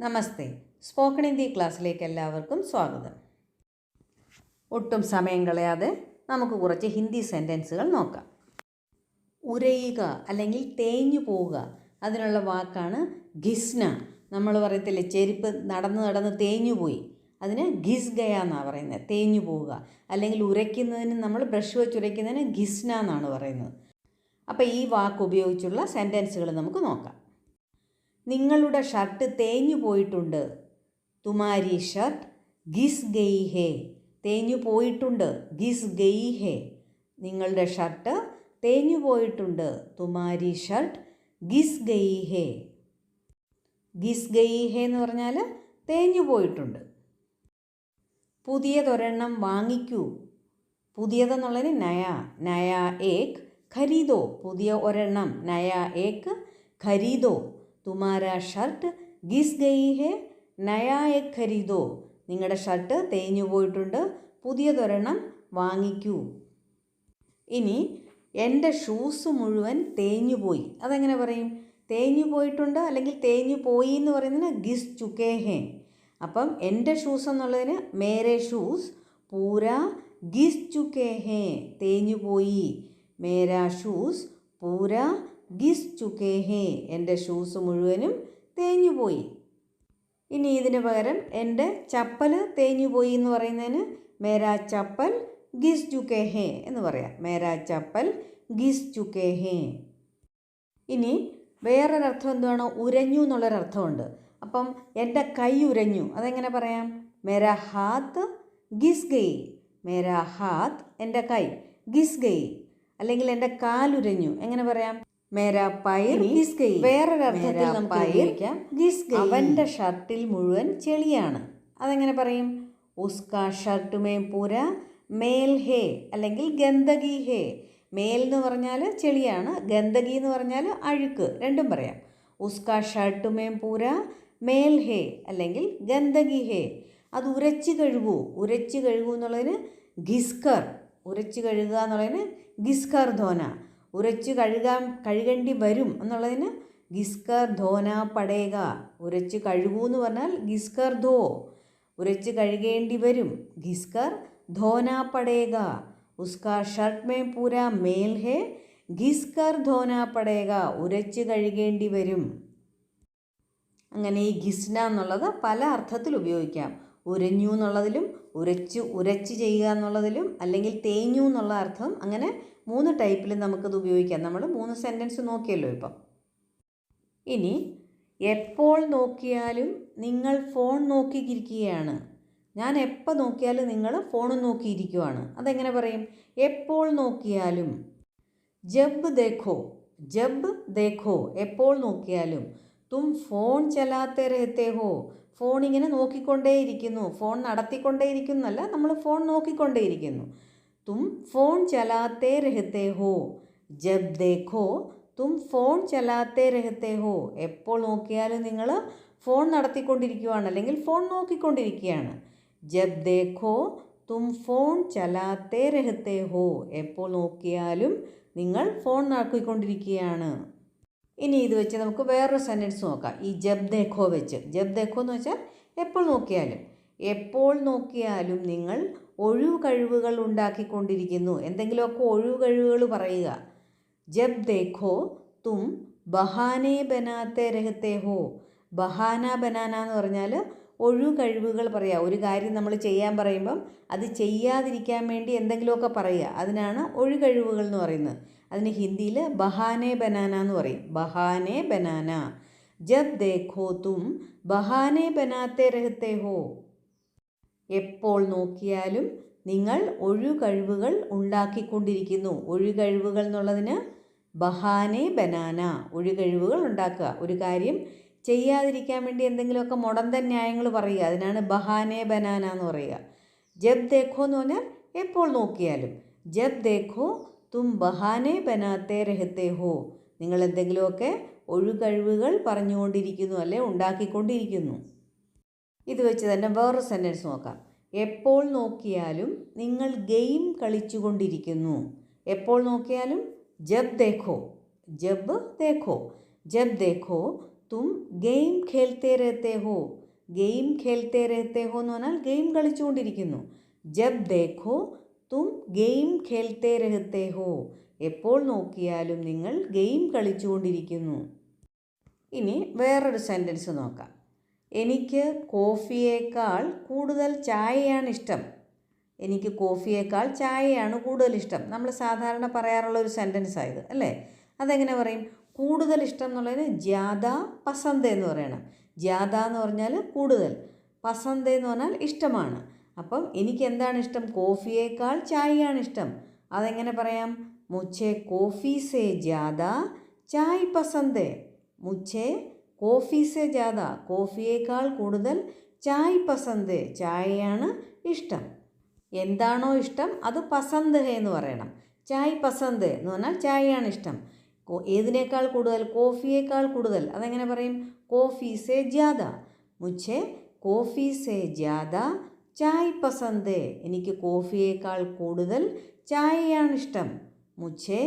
നമസ്തേ. Spoken Hindi ക്ലാസ്സിലേക്ക് എല്ലാവർക്കും സ്വാഗതം. ഒട്ടും സമയം കളയാതെ നമുക്ക് കുറച്ച് ഹിന്ദി സെന്റൻസുകൾ നോക്കാം. ഉരയുക അല്ലെങ്കിൽ തേഞ്ഞു പോവുക അതിനുള്ള വാക്കാണ് ഘിസ്ന. നമ്മൾ പറയത്തില്ലേ ചെരുപ്പ് നടന്ന് നടന്ന് തേഞ്ഞു പോയി. അതിന് ഘിസ് ഗയ എന്നാണ് പറയുന്നത്. തേഞ്ഞു പോവുക. അല്ലെങ്കിൽ ഉരയ്ക്കുന്നതിന് നമ്മൾ ബ്രഷ് വെച്ച് ഉരയ്ക്കുന്നതിന് ഘിസ്ന എന്നാണ് പറയുന്നത്. അപ്പോൾ ഈ വാക്ക് ഉപയോഗിച്ചുള്ള സെന്റൻസുകൾ നമുക്ക് നോക്കാം. നിങ്ങളുടെ ഷർട്ട് തേഞ്ഞു പോയിട്ടുണ്ട്. തുമാരി ഷർട്ട് ഗിസ് ഗെയ് ഹേ. തേഞ്ഞു പോയിട്ടുണ്ട്. ഗിസ് ഗെയ് ഹേ. നിങ്ങളുടെ ഷർട്ട് തേഞ്ഞു പോയിട്ടുണ്ട്. തുമാരി ഷർട്ട് ഗിസ് ഗെയ് ഹേ. ഗിസ് ഗെയ് ഹേ എന്ന് പറഞ്ഞാൽ തേഞ്ഞു പോയിട്ടുണ്ട്. പുതിയതൊരെണ്ണം വാങ്ങിക്കൂ. പുതിയതെന്നുള്ളതിന് നയ നയ ഏക് ഖരീദോ. പുതിയ ഒരെണ്ണം നയ ഏക് ഖരീദോ. തുമാരാ ഷർട്ട് ഗിസ് ഗയി ഹേ നയായെ ഖരീദോ നിങ്ങളുടെ ഷർട്ട് തേഞ്ഞു പോയിട്ടുണ്ട്। പുതിയതൊരെണ്ണം വാങ്ങിക്കൂ। ഇനി എന്റെ ഷൂസ് മുഴുവൻ തേഞ്ഞു പോയി। അതെങ്ങനെ പറയും? തേഞ്ഞു പോയിട്ടുണ്ട് അല്ലെങ്കിൽ തേഞ്ഞു പോയി എന്ന് പറയുന്നതിന് ഗിസ് ചുക്കേ ഹേ। അപ്പം എന്റെ ഷൂസ് എന്നുള്ളതിന് മേരെ ഷൂസ് പൂര ഗിസ് ചുക്കേ ഹേ। തേഞ്ഞു പോയി। മേരാ ഷൂസ് പൂര ഗിസ് ചുക്കേ ഹേ എന്റെ ഷൂസ് മുഴുവനും തേഞ്ഞുപോയി. ഇനി ഇതിന് പകരം എന്റെ ചപ്പൽ തേഞ്ഞുപോയി എന്ന് പറയുന്നതിന് മേരാ ചപ്പൽ ഗിസ് ചുക്കേ ഹേ എന്ന് പറയാം. മേരാ ചപ്പൽ ഗിസ് ചുക്കേ ഹേ ഇനി വേറൊരർത്ഥം എന്തുവാണ്? ഉരഞ്ഞു എന്നുള്ളൊരർത്ഥമുണ്ട്. അപ്പം എന്റെ കൈ ഉരഞ്ഞു. അതെങ്ങനെ പറയാം? മേരാ ഹാത്ത് ഗിസ് ഗെയ് മേരാ ഹാത്ത് എന്റെ കൈ ഗിസ് ഗെയ് അല്ലെങ്കിൽ എന്റെ കാലുരഞ്ഞു. എങ്ങനെ പറയാം? മേരാ പയർ ഗിസ് ഗെയ് വേറൊരർത്ഥത്തിൽ നമുക്ക് ഗിസ് ഗെയ് അവന്റെ ഷർട്ടിൽ മുഴുവൻ ചെളിയാണ്. അതെങ്ങനെ പറയും? ഉസ്കാ ഷർട്ടുമേ പൂര മേൽ ഹേ അല്ലെങ്കിൽ ഗന്ദഗി ഹേ. മേൽ എന്ന് പറഞ്ഞാൽ ചെളിയാണ് ഗന്ദഗി എന്ന് പറഞ്ഞാൽ അഴുക്ക്. രണ്ടും പറയാം. ഉസ്കാ ഷർട്ടുമേ പൂര മേൽ ഹേ അല്ലെങ്കിൽ ഗന്ദഗി ഹേ. അത് ഉരച്ച് കഴുകൂ. ഉരച്ച് കഴുകൂ എന്നുള്ളതിന് ഗിസ്കർ. ഉരച്ച് കഴുകുക എന്നുള്ളതിന് ഗിസ്കർ ധോന. ഉരച്ച് കഴുകാൻ കഴുകേണ്ടി വരും എന്നുള്ളതിന് ഗിസ്കർ ധോന പടേക ഉരച്ച് കഴുകൂ എന്ന് പറഞ്ഞാൽ ഗിസ്കർ ധോ. ഉരച്ച് കഴുകേണ്ടി വരും. ഗിസ്കർ ധോന പടേക ഉസ്കാ ഷർട്ട് മേ പൂര മേൽ ഹേ. ഗിസ്കർ ധോന പടേക ഉരച്ച് കഴുകേണ്ടി വരും. അങ്ങനെ ഈ ഗിസ്ന എന്നുള്ളത് പല അർത്ഥത്തിൽ ഉപയോഗിക്കാം. ഉരഞ്ഞു എന്നുള്ളതിലും ഉരച്ച് ഉരച്ച് ചെയ്യുക എന്നുള്ളതിലും അല്ലെങ്കിൽ തേഞ്ഞു എന്നുള്ള അർത്ഥം അങ്ങനെ മൂന്ന് ടൈപ്പിൽ നമുക്കത് ഉപയോഗിക്കാം. നമ്മൾ മൂന്ന് സെന്റൻസ് നോക്കിയല്ലോ ഇപ്പം. ഇനി എപ്പോൾ നോക്കിയാലും നിങ്ങൾ ഫോൺ നോക്കിയിരിക്കുകയാണ്. ഞാൻ എപ്പോൾ നോക്കിയാലും നിങ്ങൾ ഫോൺ നോക്കിയിരിക്കുവാണ്. അതെങ്ങനെ പറയും? എപ്പോൾ നോക്കിയാലും. ജബ് ദേഖോ ജബ് ദേഖോ എപ്പോൾ നോക്കിയാലും. തും ഫോൺ ചലാത്തെ രഹത്തെ ഹോ. ഫോൺ ഇങ്ങനെ നോക്കിക്കൊണ്ടേയിരിക്കുന്നു. ഫോൺ നടത്തിക്കൊണ്ടേയിരിക്കുന്നല്ല നമ്മൾ ഫോൺ നോക്കിക്കൊണ്ടേയിരിക്കുന്നു. തും ഫോൺ ചലാത്തേ രഹത്തേ ഹോ ജബ് ദേഖോ തും ഫോൺ ചലാത്തേ രഹത്തെ ഹോ എപ്പോൾ നോക്കിയാലും നിങ്ങൾ ഫോൺ നടത്തിക്കൊണ്ടിരിക്കുകയാണ് അല്ലെങ്കിൽ ഫോൺ നോക്കിക്കൊണ്ടിരിക്കുകയാണ്। ജബ് ദേഖോ തും ഫോൺ ചലാത്തേ രഹത്തെ ഹോ। എപ്പോൾ നോക്കിയാലും നിങ്ങൾ ഫോൺ നടക്കിക്കൊണ്ടിരിക്കുകയാണ് ഇനി ഇത് വെച്ച് നമുക്ക് വേറൊരു സെന്റൻസ് നോക്കാം। ഈ ജബ് ദേഖോ വെച്ച്। ജബ് ദേഖോ എന്ന് വെച്ചാൽ എപ്പോൾ നോക്കിയാലും। എപ്പോൾ നോക്കിയാലും നിങ്ങൾ ഒഴിവ് കഴിവുകൾ ഉണ്ടാക്കിക്കൊണ്ടിരിക്കുന്നു. എന്തെങ്കിലുമൊക്കെ ഒഴിവ് കഴിവുകൾ പറയുക. ജബ് ദേഖോ തും ബഹാനെ ബനാത്തെ രഹത്തെ ഹോ. ബഹാന ബനാന എന്ന് പറഞ്ഞാൽ ഒഴിവ് കഴിവുകൾ പറയുക. ഒരു കാര്യം നമ്മൾ ചെയ്യാൻ പറയുമ്പം അത് ചെയ്യാതിരിക്കാൻ വേണ്ടി എന്തെങ്കിലുമൊക്കെ പറയുക. അതിനാണ് ഒഴിവ് കഴിവുകൾ എന്ന് പറയുന്നത്. അതിന് ഹിന്ദിയിൽ ബഹാനെ ബനാന എന്ന് പറയും. ബഹാനെ ബനാന. ജബ് ദേഖോ തും ബഹാനെ ബനാത്തെ രഹത്തെ ഹോ. എപ്പോൾ നോക്കിയാലും നിങ്ങൾ ഒഴുകഴിവുകൾ കഴിവുകൾ ഉണ്ടാക്കിക്കൊണ്ടിരിക്കുന്നു. ഒഴുകഴിവുകൾ കഴിവുകൾ എന്നുള്ളതിന് ബഹാനെ ബനാന. ഒഴുകഴിവുകൾ ഉണ്ടാക്കുക. ഒരു കാര്യം ചെയ്യാതിരിക്കാൻ വേണ്ടി എന്തെങ്കിലുമൊക്കെ മുടന്തൻ ന്യായങ്ങൾ പറയുക. അതിനാണ് ബഹാനെ ബനാന എന്ന് പറയുക. ജബ് ദേഖോ എന്ന് പറഞ്ഞാൽ എപ്പോൾ നോക്കിയാലും. ജബ് ദേഖോ തും ബഹാനെ ബനാത്തെ രഹത്തെ ഹോ. നിങ്ങൾ എന്തെങ്കിലുമൊക്കെ ഒഴുകഴിവുകൾ പറഞ്ഞുകൊണ്ടിരിക്കുന്നു അല്ലെ ഉണ്ടാക്കിക്കൊണ്ടിരിക്കുന്നു. ഇത് വെച്ച് തന്നെ വേറൊരു സെന്റൻസ് നോക്കാം. എപ്പോൾ നോക്കിയാലും നിങ്ങൾ ഗെയിം കളിച്ചുകൊണ്ടിരിക്കുന്നു. എപ്പോൾ നോക്കിയാലും? ജബ് ദേഖോ. ജബ് ദേഖോ. ജബ് ദേഖോ തും ഗെയിം ഖേൽത്തേ രഹത്തെ ഹോ. ഗെയിം ഖേൽത്തേ രഹത്തെ ഹോ എന്ന് പറഞ്ഞാൽ ഗെയിം കളിച്ചുകൊണ്ടിരിക്കുന്നു. ജബ് ദേഖോ തും ഗെയിം ഖേൽത്തേ രഹത്തെ ഹോ. എപ്പോൾ നോക്കിയാലും നിങ്ങൾ ഗെയിം കളിച്ചുകൊണ്ടിരിക്കുന്നു. ഇനി വേറൊരു സെന്റൻസ് നോക്കാം. എനിക്ക് കോഫിയേക്കാൾ കൂടുതൽ ചായയാണ് ഇഷ്ടം. എനിക്ക് കോഫിയേക്കാൾ ചായയാണ് കൂടുതൽ ഇഷ്ടം. നമ്മൾ സാധാരണ പറയാറുള്ള ഒരു സെന്റൻസ് ആയത് അല്ലേ? അതെങ്ങനെ പറയും? കൂടുതൽ ഇഷ്ടം എന്നുള്ളതിന് ജ്യാദ പസന്ത എന്ന് പറയണം. ജ്യാദ എന്ന് പറഞ്ഞാൽ കൂടുതൽ. പസന്ത എന്ന് പറഞ്ഞാൽ ഇഷ്ടമാണ്. അപ്പം എനിക്ക് എന്താണ് ഇഷ്ടം? കോഫിയേക്കാൾ ചായയാണ് ഇഷ്ടം. അതെങ്ങനെ പറയാം? മുച്ചേ കോഫി സേ ജ്യാദ ചായ് പസന്ത് മുച്ചെ കോഫി സേ ജാഥ കോഫിയേക്കാൾ കൂടുതൽ ചായ് പസന്ത് ചായയാണ് ഇഷ്ടം. എന്താണോ ഇഷ്ടം അത് പസന്ത് എന്ന് പറയണം. ചായ് പസന്ത് എന്ന് പറഞ്ഞാൽ ചായയാണ് ഇഷ്ടം. ഏതിനേക്കാൾ കൂടുതൽ? കോഫിയേക്കാൾ കൂടുതൽ. അതെങ്ങനെ പറയും? കോഫി സെ ജാഥ മുച്ചേ കോഫി സെ ജാഥ ചായ് പസന്ത് എനിക്ക് കോഫിയേക്കാൾ കൂടുതൽ ചായയാണ് ഇഷ്ടം. മുച്ചെ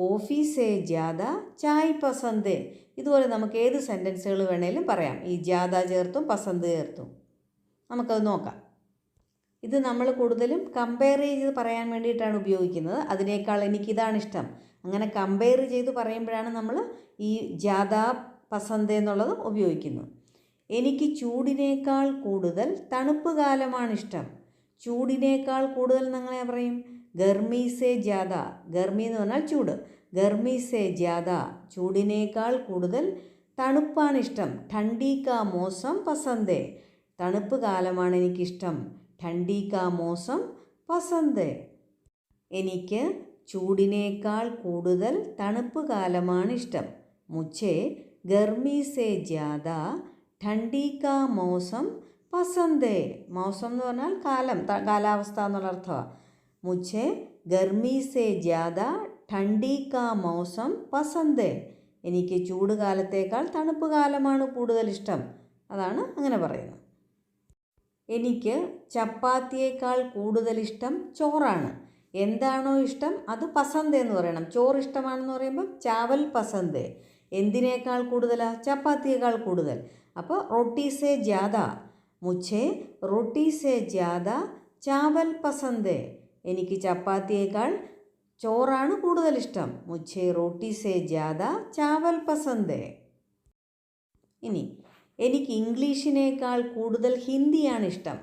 കോഫി സേ ജാദ ചായ് പസന്ത് ഇതുപോലെ നമുക്ക് ഏത് സെന്റൻസുകൾ വേണേലും പറയാം. ഈ ജാദ ചേർത്തും പസന്ത് ചേർത്തും. നമുക്കത് നോക്കാം. ഇത് നമ്മൾ കൂടുതലും കമ്പയർ ചെയ്ത് പറയാൻ വേണ്ടിയിട്ടാണ് ഉപയോഗിക്കുന്നത്. അതിനേക്കാൾ എനിക്കിതാണ് ഇഷ്ടം. അങ്ങനെ കമ്പയർ ചെയ്ത് പറയുമ്പോഴാണ് നമ്മൾ ഈ ജാഥ പസന്ത് എന്നുള്ളത് ഉപയോഗിക്കുന്നത്. എനിക്ക് ചൂടിനേക്കാൾ കൂടുതൽ തണുപ്പ് കാലമാണ് ഇഷ്ടം. ചൂടിനേക്കാൾ കൂടുതൽ എന്നങ്ങനെ പറയും? ഗർമീസേ ജാഥ ഗർമി എന്ന് പറഞ്ഞാൽ ചൂട്. ഗർമീസേ ജാഥ ചൂടിനേക്കാൾ കൂടുതൽ തണുപ്പാണിഷ്ടം. ഠണ്ഡി കാ മോസം പസന്തേ. തണുപ്പ് കാലമാണ് എനിക്കിഷ്ടം. ഠണ്ഡി കാ മോസം പസന്തേ. എനിക്ക് ചൂടിനേക്കാൾ കൂടുതൽ തണുപ്പ് കാലമാണ് ഇഷ്ടം മുച്ചേ ഗർമീസേ ജാഥ ഠണ്ഡി കാ മോസം പസന്തേ. മോസം എന്ന് പറഞ്ഞാൽ കാലം കാലാവസ്ഥ എന്നുള്ള അർത്ഥമാണ് मुझे गर्मी സേ ज़्यादा ठंडी കാ മൗസം പസന്ത് എനിക്ക് ചൂട് കാലത്തേക്കാൾ തണുപ്പ് കാലമാണ് കൂടുതൽ ഇഷ്ടം. അതാണ് അങ്ങനെ പറയുന്നത്. എനിക്ക് ചപ്പാത്തിയേക്കാൾ കൂടുതൽ ഇഷ്ടം ചോറാണ്. എന്താണോ ഇഷ്ടം അത് പസന്ത് എന്ന് പറയണം. ചോറ് ഇഷ്ടമാണെന്ന് പറയുമ്പോൾ ചാവൽ പസന്ത്. എന്തിനേക്കാൾ കൂടുതലാണ് ചപ്പാത്തിയേക്കാൾ കൂടുതൽ. അപ്പോൾ റൊട്ടി സേ ജ്യാദ. മുഛേ റൊട്ടി സേ ജ്യാദ ചാവൽ പസന്ത്. എനിക്ക് ചപ്പാത്തിയേക്കാൾ ചോറാണ് കൂടുതൽ ഇഷ്ടം മുച്ചേ റോട്ടി സേ ജാഥ ചാവൽ പസന്തേ. ഇനി എനിക്ക് ഇംഗ്ലീഷിനേക്കാൾ കൂടുതൽ ഹിന്ദിയാണ് ഇഷ്ടം.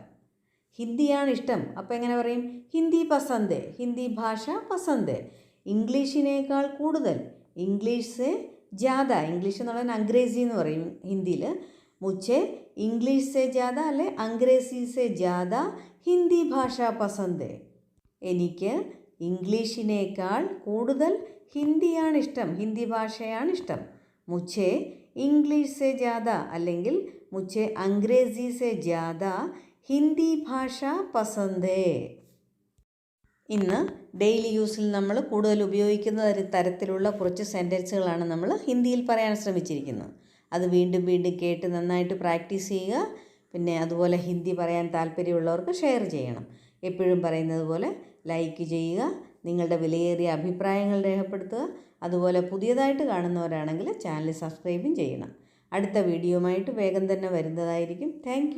ഹിന്ദിയാണ് ഇഷ്ടം. അപ്പോൾ എങ്ങനെ പറയും? ഹിന്ദി പസന്ത് ഹിന്ദി ഭാഷ പസന്ത്. ഇംഗ്ലീഷിനേക്കാൾ കൂടുതൽ ഇംഗ്ലീഷ് സേ ജാഥ ഇംഗ്ലീഷ് പറയുന്നത് അംഗ്രേസി എന്ന് പറയും ഹിന്ദിയിൽ മുച്ചേ ഇംഗ്ലീഷ് സെ ജാഥ അല്ലെ? അംഗ്രേസി സെ ജാഥ ഹിന്ദി ഭാഷ പസന്ത്. എനിക്ക് ഇംഗ്ലീഷിനേക്കാൾ കൂടുതൽ ഹിന്ദിയാണ് ഇഷ്ടം ഹിന്ദി ഭാഷയാണ് ഇഷ്ടം മുച്ചേ ഇംഗ്ലീഷ് സെ ജാത അല്ലെങ്കിൽ മുച്ചേ അംഗ്രേസി സെ ജാത ഹിന്ദി ഭാഷ പസന്തേ ഇന്ന് ഡെയിലി യൂസിൽ നമ്മൾ കൂടുതൽ ഉപയോഗിക്കുന്ന തര- തരത്തിലുള്ള കുറച്ച് സെന്റൻസുകളാണ് നമ്മൾ ഹിന്ദിയിൽ പറയാൻ ശ്രമിച്ചിരിക്കുന്നത്. അത് വീണ്ടും വീണ്ടും കേട്ട് നന്നായിട്ട് പ്രാക്ടീസ് ചെയ്യുക പിന്നെ അതുപോലെ ഹിന്ദി പറയാൻ താല്പര്യമുള്ളവർക്ക് ഷെയർ ചെയ്യണം. എപ്പോഴും പറയുന്നത് പോലെ ലൈക്ക് ചെയ്യുക നിങ്ങളുടെ വിലയേറിയ അഭിപ്രായങ്ങൾ രേഖപ്പെടുത്തുക അതുപോലെ പുതിയതായിട്ട് കാണുന്നവരാണെങ്കിൽ ചാനൽ സബ്സ്ക്രൈബും ചെയ്യണം. അടുത്ത വീഡിയോയുമായിട്ട് വേഗം തന്നെ വരുന്നതായിരിക്കും. താങ്ക്